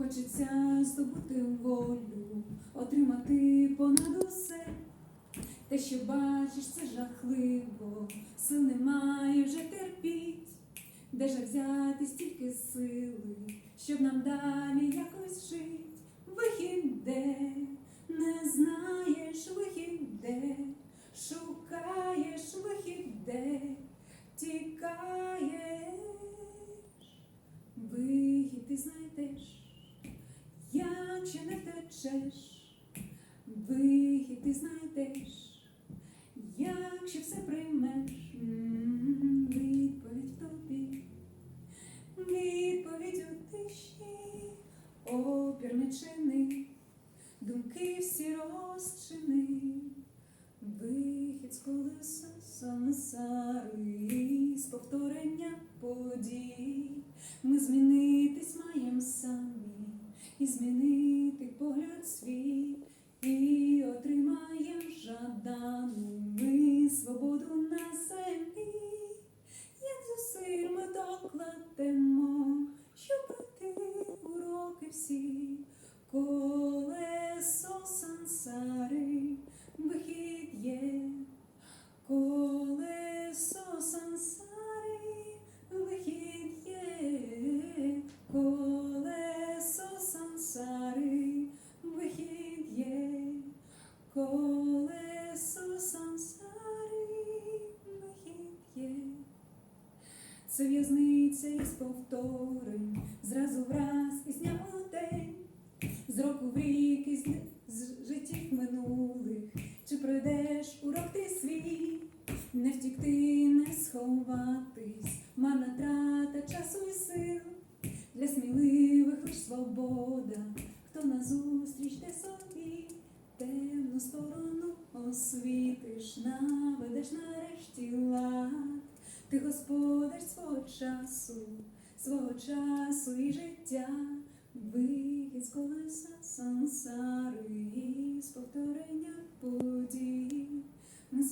Хочеться здобути волю, отримати понад усе. Те, що бачиш, це жахливо, сил немає вже терпіть. Де ж взяти стільки сили, щоб нам далі якось жить? Вихід втечеш, вихід ти знайдеш, якщо все приймеш, відповідь в тобі, відповідь у тиші, опір не чини, думки всі розчини, вихід з колеса сансари, з повторення подій. Ми змінитись маєм самі, і змінити погляд свій, і отримаєм жадану ми свободу на землі. Як зусиль ми докладемо, Це в'язниця із повторень, зразу враз із дня у день, з року в рік із з життів минулих, чи пройдеш урок ти свій, не втікти, не сховатись, марна трата часу і сил, для сміливих лиш свобода, хто назустріч те собі, темну сторону освітиш, наведеш нарешті лад. Ти господар часу, свого часу і життя, вихід з колеса сансари, з повторення подій. Ми